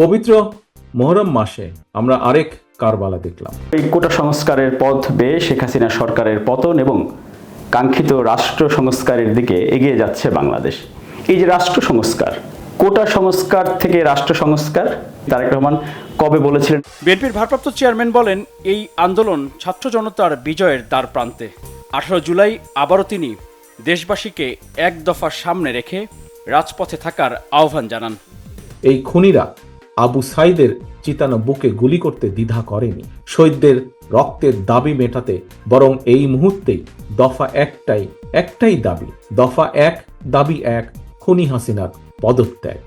পবিত্র মোহরম মাসে আমরা আরেক কারবালা দেখলাম। এই কোটা সংস্কারের পথ বেয়ে শেখ হাসিনা সরকারের পতন এবং কাঙ্ক্ষিত রাষ্ট্র সংস্কারের দিকে এগিয়ে যাচ্ছে বাংলাদেশ। এই যে রাষ্ট্র সংস্কার কোটা সংস্কার থেকে রাষ্ট্র সংস্কার তারেক রহমান কবে বলেছিলেন? বিএনপির ভারপ্রাপ্ত চেয়ারম্যান বলেন এই আন্দোলন ছাত্র জনতার বিজয়ের দ্বার প্রান্তে। আঠারো জুলাই আবারও তিনি দেশবাসীকে এক দফা সামনে রেখে রাজপথে থাকার আহ্বান জানান। এই খুনিরা আবু সাইদের চিতানো বুকে গুলি করতে দ্বিধা করেনি। শহীদদের রক্তের দাবি মেটাতে বরং এই মুহূর্তেই দফা একটাই একটাই দাবি দফা এক দাবি এক খুনি হাসিনার পদত্যাগ।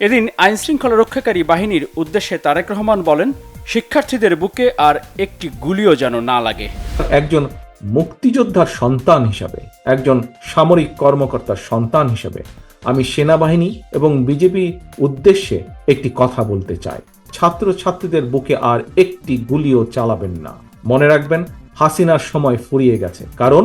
এদিন আইন শৃঙ্খলা রক্ষাকারী বাহিনীর উদ্দেশ্যে তারেক রহমান বলেন শিক্ষার্থীদের বুকে আর একটি গুলিও যেন না লাগে। একজন মুক্তিযোদ্ধার সন্তান হিসাবে একজন সামরিক কর্মকর্তার সন্তান হিসাবে আমি সেনাবাহিনী এবং বিজেপি উদ্দেশ্যে একটি কথা বলতে চাই। ছাত্রছাত্রীদের বুকে আর একটি গুলিও চালাবেন না। মনে রাখবেন, হাসিনার সময় ফুরিয়ে গেছে, কারণ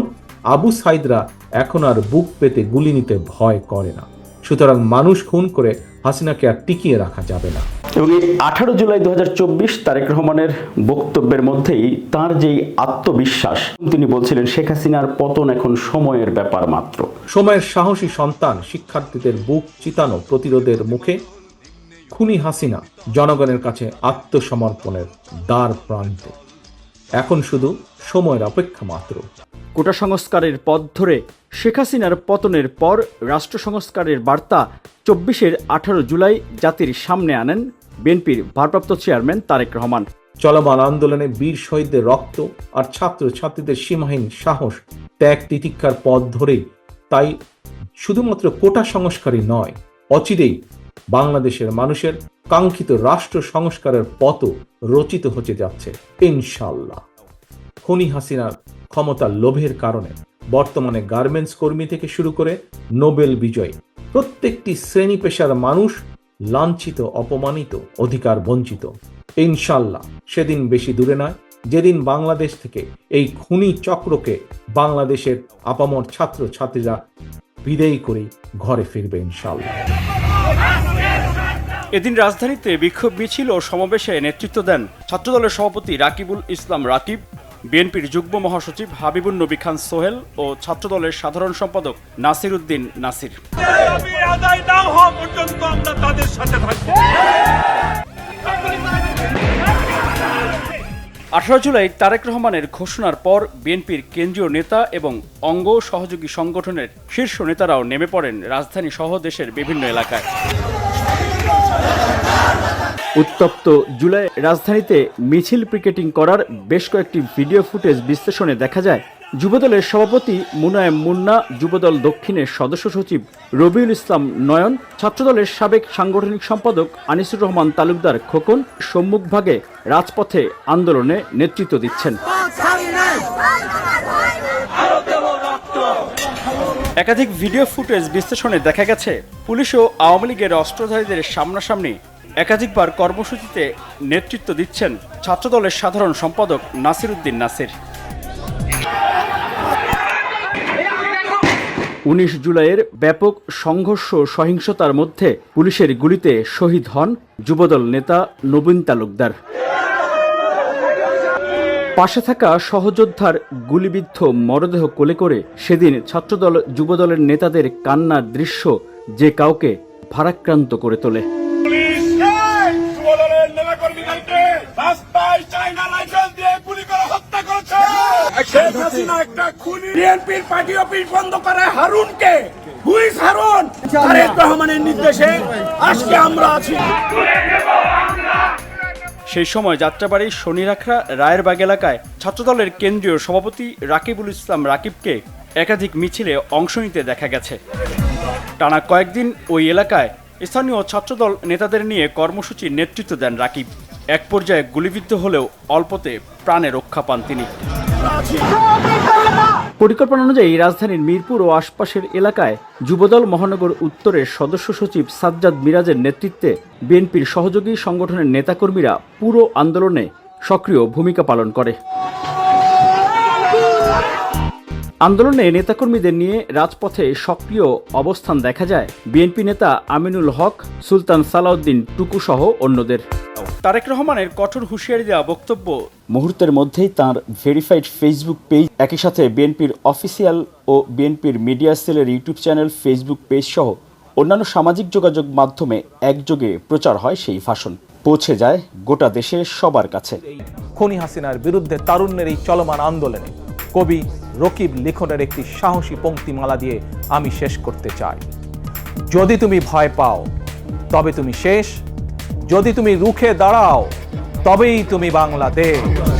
আবু সাইদরা এখন আর বুক পেতে গুলি নিতে ভয় করে না। সুতরাং মানুষ খুন করে হাসিনাকে আর টিকিয়ে রাখা যাবে না। এবং এই আঠারো জুলাই দু তারেক রহমানের বক্তব্যের মধ্যেই তার যেই আত্মবিশ্বাস তিনি বলছিলেন শেখ হাসিনার পতন এখন সময়ের ব্যাপার মাত্র। সময়ের সাহসী সন্তান শিক্ষার্থীদের বুক চিতানো প্রতিরোধের মুখে খুনি হাসিনা জনগণের কাছে আত্মসমর্পণের দ্বার প্রান্তে। এখন শুধু সময়ের অপেক্ষা মাত্র। কোটা সংস্কারের পথ ধরে শেখ হাসিনার পতনের পর রাষ্ট্র সংস্কারের বার্তা চব্বিশের আঠারো জুলাই জাতির সামনে আনেন বিএনপির ভারপ্রাপ্ত চেয়ারম্যান তারেক রহমান। চলমান আন্দোলনে বীর শহীদদের রক্ত আর ছাত্র ছাত্রীদের সীমাহীন সাহস ত্যাগ তিতিক্ষার পথ ধরেই। তাই শুধুমাত্র কোটা সংস্কারই নয় অচিরেই বাংলাদেশের মানুষের কাঙ্ক্ষিত রাষ্ট্র সংস্কারের পথ রচিত হতে যাচ্ছে ইনশাল্লাহ খনি হাসিনার ক্ষমতার লোভের কারণে বর্তমানে গার্মেন্টস কর্মী থেকে শুরু করে নোবেল বিজয়ী প্রত্যেকটি শ্রেণি পেশার মানুষ লাঞ্ছিত, অপমানিত, অধিকার বঞ্চিত। ইনশাল্লাহ সেদিন বেশি দূরে নয়, যেদিন বাংলাদেশ থেকে এই খুনি চক্রকে বাংলাদেশের আপামর ছাত্র ছাত্রীরা বিদায়ী করেই ঘরে ফিরবে ইনশাল্লাহ এদিন রাজধানীতে বিক্ষোভ মিছিল ও সমাবেশে নেতৃত্ব দেন ছাত্রদলের সভাপতি রাকিবুল ইসলাম রাকিব, বিএনপির যুগ্ম মহাসচিব হাবিবুন নবী খান সোহেল ও ছাত্রদলের সাধারণ সম্পাদক নাসির উদ্দিন নাসির। আঠারো জুলাই তারেক রহমানের ঘোষণার পর বিএনপির কেন্দ্রীয় নেতা এবং অঙ্গ সহযোগী সংগঠনের শীর্ষ নেতারাও নেমে পড়েন রাজধানী সহ দেশের বিভিন্ন এলাকায়। উত্তপ্ত জুলাই রাজধানীতে মিছিল পিকেটিং করার বেশ কয়েকটি ভিডিও ফুটেজ বিশ্লেষণে দেখা যায়, যুবদলের সভাপতি মুনায়েম মুন্না, যুবদল দক্ষিণের সদস্য সচিব রবিউল ইসলাম নয়ন, ছাত্রদলের সাবেক সাংগঠনিক সম্পাদক আনিসুর রহমান তালুকদার খোকন সম্মুখভাগে রাজপথে আন্দোলনে নেতৃত্ব দিচ্ছেন। একাধিক ভিডিও ফুটেজ বিশ্লেষণে দেখা গেছে, পুলিশ ও আওয়ামী লীগের অস্ত্রধারীদের সামনাসামনি একাধিকবার কর্মসূচিতে নেতৃত্ব দিচ্ছেন ছাত্রদলের সাধারণ সম্পাদক নাসির উদ্দিন নাসির। উনিশ জুলাইয়ের ব্যাপক সংঘর্ষ সহিংসতার মধ্যে পুলিশের গুলিতে শহীদ হন যুবদল নেতা নবীন তালুকদার। পাশে থাকা সহযোদ্ধার গুলিবিদ্ধ মরদেহ কোলে করে সেদিন ছাত্রদল যুবদলের নেতাদের কান্নার দৃশ্য যে কাউকে ভারাক্রান্ত করে তোলে। হাসিনা একটা খুনি বিএনপির পার্টি অফিস বন্ধ করে হারুনকে। হুইস হারুন? তারেক রহমানের নির্দেশে আজকে আমরা আছি। সেই সময় যাত্রাবাড়ির শনিরাখড়া রায়েরবাগ এলাকায় ছাত্রদলের কেন্দ্রীয় সভাপতি রাকিবুল ইসলাম রাকিবকে একাধিক মিছিলে অংশ নিতে দেখা গেছে। টানা কয়েকদিন ওই এলাকায় স্থানীয় ছাত্রদল নেতাদের নিয়ে কর্মসূচির নেতৃত্ব দেন রাকিব। এক পর্যায়ে গুলিবিদ্ধ হলেও অল্পতে প্রাণে রক্ষা পান তিনি। পরিকল্পনা অনুযায়ী রাজধানীর মিরপুর ও আশপাশের এলাকায় যুবদল মহানগর উত্তরের সদস্য সচিব সাজ্জাদ মিরাজের নেতৃত্বে বিএনপির সহযোগী সংগঠনের নেতাকর্মীরা পুরো আন্দোলনে সক্রিয় ভূমিকা পালন করে। আন্দোলনে নেতাকর্মীদের নিয়ে রাজপথে সক্রিয় অবস্থান দেখা যায়। বিএনপি নেতা আমিনুল হক সুলতান সালাউদ্দিন টুকু সহ অন্যদের। তারেক রহমানের কঠোর হুঁশিয়ারি দেওয়া বক্তব্য। মুহূর্তের মধ্যেই তার ভেরিফাইড ফেসবুক পেজ একই সাথে বিএনপির অফিসিয়াল ও বিএনপির মিডিয়া সেলের ইউটিউব চ্যানেল ফেসবুক পেজ সহ অন্যান্য সামাজিক যোগাযোগ মাধ্যমে একযোগে প্রচার হয় সেই ভাষণ। পৌঁছে যায় গোটা দেশে সবার কাছে। খনি হাসিনার বিরুদ্ধে তারুণ্যের এই চলমান আন্দোলনে কবি রকিব লিখনের একটি সাহসী পঙ্ক্তিমালা দিয়ে আমি শেষ করতে চাই। যদি তুমি ভয় পাও, তবে তুমি শেষ। যদি তুমি রুখে দাঁড়াও, তবেই তুমি বাংলাদেশ।